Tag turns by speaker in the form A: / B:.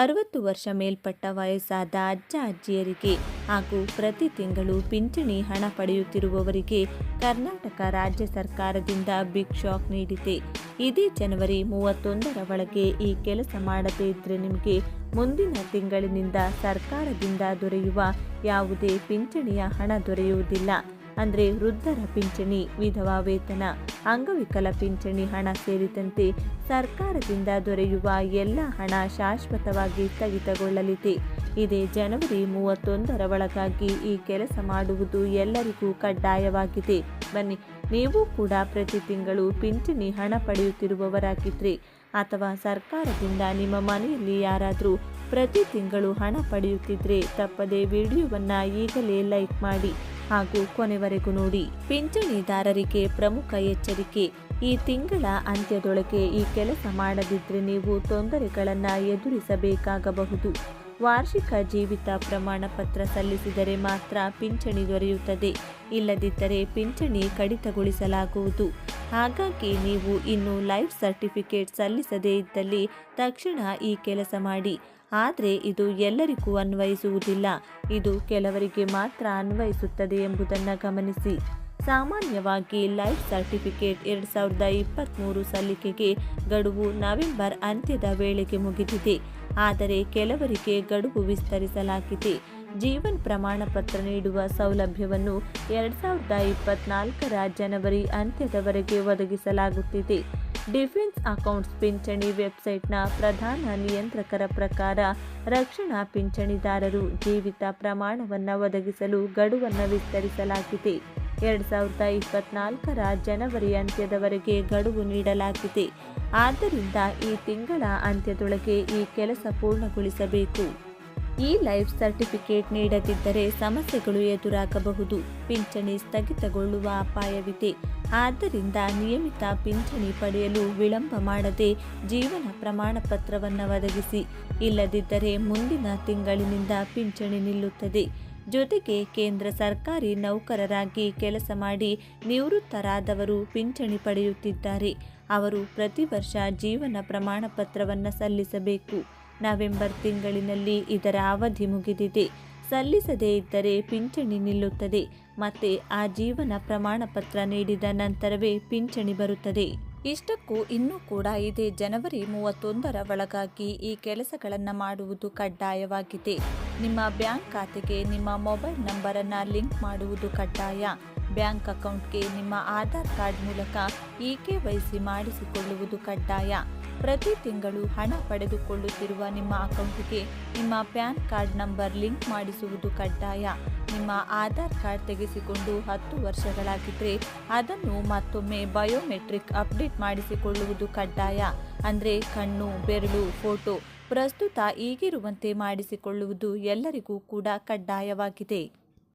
A: ಅರವತ್ತು ವರ್ಷ ಮೇಲ್ಪಟ್ಟ ವಯಸ್ಸಾದ ಅಜ್ಜ ಅಜ್ಜಿಯರಿಗೆ ಹಾಗೂ ಪ್ರತಿ ತಿಂಗಳು ಪಿಂಚಣಿ ಹಣ ಪಡೆಯುತ್ತಿರುವವರಿಗೆ ಕರ್ನಾಟಕ ರಾಜ್ಯ ಸರ್ಕಾರದಿಂದ ಬಿಗ್ ಶಾಕ್ ನೀಡಿದೆ. ಇದೇ ಜನವರಿ ಮೂವತ್ತೊಂದರ ಒಳಗೆ ಈ ಕೆಲಸ ಮಾಡದೇ ಇದ್ರೆ ನಿಮಗೆ ಮುಂದಿನ ತಿಂಗಳಿನಿಂದ ಸರ್ಕಾರದಿಂದ ದೊರೆಯುವ ಯಾವುದೇ ಪಿಂಚಣಿಯ ಹಣ ದೊರೆಯುವುದಿಲ್ಲ. ಅಂದರೆ ವೃದ್ಧರ ಪಿಂಚಣಿ, ವಿಧವಾ ವೇತನ, ಅಂಗವಿಕಲ ಪಿಂಚಣಿ ಹಣ ಸೇರಿದಂತೆ ಸರ್ಕಾರದಿಂದ ದೊರೆಯುವ ಎಲ್ಲ ಹಣ ಶಾಶ್ವತವಾಗಿ ಸ್ಥಗಿತಗೊಳ್ಳಲಿದೆ. ಇದೇ ಜನವರಿ ಮೂವತ್ತೊಂದರ ಒಳಗಾಗಿ ಈ ಕೆಲಸ ಮಾಡುವುದು ಎಲ್ಲರಿಗೂ ಕಡ್ಡಾಯವಾಗಿದೆ. ಬನ್ನಿ, ನೀವು ಕೂಡ ಪ್ರತಿ ತಿಂಗಳು ಪಿಂಚಣಿ ಹಣ ಪಡೆಯುತ್ತಿರುವವರಾಗಿದ್ದರೆ ಅಥವಾ ಸರ್ಕಾರದಿಂದ ನಿಮ್ಮ ಮನೆಯಲ್ಲಿ ಯಾರಾದರೂ ಪ್ರತಿ ತಿಂಗಳು ಹಣ ಪಡೆಯುತ್ತಿದ್ರೆ ತಪ್ಪದೆ ವಿಡಿಯೋವನ್ನು ಈಗಲೇ ಲೈಕ್ ಮಾಡಿ. ಹಾಗೂ ಕೊನೆವರೆಗೂ ನೋಡಿ. ಪಿಂಚಣಿದಾರರಿಗೆ ಪ್ರಮುಖ ಎಚ್ಚರಿಕೆ. ಈ ತಿಂಗಳ ಅಂತ್ಯದೊಳಗೆ ಈ ಕೆಲಸ ಮಾಡದಿದ್ರೆ ನೀವು ತೊಂದರೆಗಳನ್ನು ಎದುರಿಸಬೇಕಾಗಬಹುದು. ವಾರ್ಷಿಕ ಜೀವಿತ ಪ್ರಮಾಣ ಪತ್ರ ಸಲ್ಲಿಸಿದರೆ ಮಾತ್ರ ಪಿಂಚಣಿ ದೊರೆಯುತ್ತದೆ. ಇಲ್ಲದಿದ್ದರೆ ಪಿಂಚಣಿ ಕಡಿತಗೊಳಿಸಲಾಗುವುದು. ಹಾಗಾಗಿ ನೀವು ಇನ್ನು ಲೈಫ್ ಸರ್ಟಿಫಿಕೇಟ್ ಸಲ್ಲಿಸದೇ ಇದ್ದಲ್ಲಿ ತಕ್ಷಣ ಈ ಕೆಲಸ ಮಾಡಿ. ಆದರೆ ಇದು ಎಲ್ಲರಿಗೂ ಅನ್ವಯಿಸುವುದಿಲ್ಲ. ಇದು ಕೆಲವರಿಗೆ ಮಾತ್ರ ಅನ್ವಯಿಸುತ್ತದೆ ಎಂಬುದನ್ನು ಗಮನಿಸಿ. ಸಾಮಾನ್ಯವಾಗಿ ಲೈಫ್ ಸರ್ಟಿಫಿಕೇಟ್ ಎರಡು ಸಾವಿರದ ಇಪ್ಪತ್ತ್ಮೂರು ಸಲ್ಲಿಕೆಗೆ ಗಡುವು ನವೆಂಬರ್ ಅಂತ್ಯದ ವೇಳೆಗೆ ಮುಗಿದಿದೆ. ಆದರೆ ಕೆಲವರಿಗೆ ಗಡುವು ವಿಸ್ತರಿಸಲಾಗಿದೆ. ಜೀವನ್ ಪ್ರಮಾಣ ಪತ್ರ ನೀಡುವ ಸೌಲಭ್ಯವನ್ನು ಎರಡು ಸಾವಿರದ ಇಪ್ಪತ್ನಾಲ್ಕರ ಜನವರಿ ಅಂತ್ಯದವರೆಗೆ ಒದಗಿಸಲಾಗುತ್ತಿದೆ. ಡಿಫೆನ್ಸ್ ಅಕೌಂಟ್ಸ್ ಪಿಂಚಣಿ ವೆಬ್ಸೈಟ್ನ ಪ್ರಧಾನ ನಿಯಂತ್ರಕರ ಪ್ರಕಾರ ರಕ್ಷಣಾ ಪಿಂಚಣಿದಾರರು ಜೀವಿತ ಪ್ರಮಾಣವನ್ನು ಒದಗಿಸಲು ಗಡುವನ್ನು ವಿಸ್ತರಿಸಲಾಗಿದೆ. ಎರಡು ಸಾವಿರದ ಇಪ್ಪತ್ನಾಲ್ಕರ ಜನವರಿ ಅಂತ್ಯದವರೆಗೆ ಗಡುವು ನೀಡಲಾಗಿದೆ. ಆದ್ದರಿಂದ ಈ ತಿಂಗಳ ಅಂತ್ಯದೊಳಗೆ ಈ ಕೆಲಸ ಪೂರ್ಣಗೊಳಿಸಬೇಕು. ಈ ಲೈಫ್ ಸರ್ಟಿಫಿಕೇಟ್ ನೀಡದಿದ್ದರೆ ಸಮಸ್ಯೆಗಳು ಎದುರಾಗಬಹುದು. ಪಿಂಚಣಿ ಸ್ಥಗಿತಗೊಳ್ಳುವ ಅಪಾಯವಿದೆ. ಆದ್ದರಿಂದ ನಿಯಮಿತ ಪಿಂಚಣಿ ಪಡೆಯಲು ವಿಳಂಬ ಮಾಡದೆ ಜೀವನ ಪ್ರಮಾಣ ಪತ್ರವನ್ನು ಒದಗಿಸಿ. ಇಲ್ಲದಿದ್ದರೆ ಮುಂದಿನ ತಿಂಗಳಿನಿಂದ ಪಿಂಚಣಿ ನಿಲ್ಲುತ್ತದೆ. ಜೊತೆಗೆ ಕೇಂದ್ರ ಸರ್ಕಾರಿ ನೌಕರರಾಗಿ ಕೆಲಸ ಮಾಡಿ ನಿವೃತ್ತರಾದವರು ಪಿಂಚಣಿ ಪಡೆಯುತ್ತಿದ್ದಾರೆ. ಅವರು ಪ್ರತಿ ವರ್ಷ ಜೀವನ ಪ್ರಮಾಣ ಪತ್ರವನ್ನು ಸಲ್ಲಿಸಬೇಕು. ನವೆಂಬರ್ ತಿಂಗಳಿನಲ್ಲಿ ಇದರ ಅವಧಿ ಮುಗಿದಿದೆ. ಸಲ್ಲಿಸದೇ ಇದ್ದರೆ ಪಿಂಚಣಿ ನಿಲ್ಲುತ್ತದೆ. ಮತ್ತೆ ಆ ಜೀವನ ಪ್ರಮಾಣ ಪತ್ರ ನೀಡಿದ ನಂತರವೇ ಪಿಂಚಣಿ ಬರುತ್ತದೆ. ಇಷ್ಟಕ್ಕೂ ಇನ್ನೂ ಕೂಡ ಇದೇ ಜನವರಿ ಮೂವತ್ತೊಂದರ ಒಳಗಾಗಿ ಈ ಕೆಲಸಗಳನ್ನು ಮಾಡುವುದು ಕಡ್ಡಾಯವಾಗಿದೆ. ನಿಮ್ಮ ಬ್ಯಾಂಕ್ ಖಾತೆಗೆ ನಿಮ್ಮ ಮೊಬೈಲ್ ನಂಬರನ್ನು ಲಿಂಕ್ ಮಾಡುವುದು ಕಡ್ಡಾಯ. ಬ್ಯಾಂಕ್ ಅಕೌಂಟ್ಗೆ ನಿಮ್ಮ ಆಧಾರ್ ಕಾರ್ಡ್ ಮೂಲಕ ಇ ಕೆ ವೈ ಸಿ ಮಾಡಿಸಿಕೊಳ್ಳುವುದು ಕಡ್ಡಾಯ. ಪ್ರತಿ ತಿಂಗಳು ಹಣ ಪಡೆದುಕೊಳ್ಳುತ್ತಿರುವ ನಿಮ್ಮ ಅಕೌಂಟ್ಗೆ ನಿಮ್ಮ ಪ್ಯಾನ್ ಕಾರ್ಡ್ ನಂಬರ್ ಲಿಂಕ್ ಮಾಡಿಸುವುದು ಕಡ್ಡಾಯ. ನಿಮ್ಮ ಆಧಾರ್ ಕಾರ್ಡ್ ತೆಗೆಸಿಕೊಂಡು ಹತ್ತು ವರ್ಷಗಳಾಗಿದ್ದರೆ ಅದನ್ನು ಮತ್ತೊಮ್ಮೆ ಬಯೋಮೆಟ್ರಿಕ್ ಅಪ್ಡೇಟ್ ಮಾಡಿಸಿಕೊಳ್ಳುವುದು ಕಡ್ಡಾಯ. ಅಂದರೆ ಕಣ್ಣು, ಬೆರಳು, ಫೋಟೋ ಪ್ರಸ್ತುತ ಈಗಿರುವಂತೆ ಮಾಡಿಸಿಕೊಳ್ಳುವುದು ಎಲ್ಲರಿಗೂ ಕೂಡ ಕಡ್ಡಾಯವಾಗಿದೆ.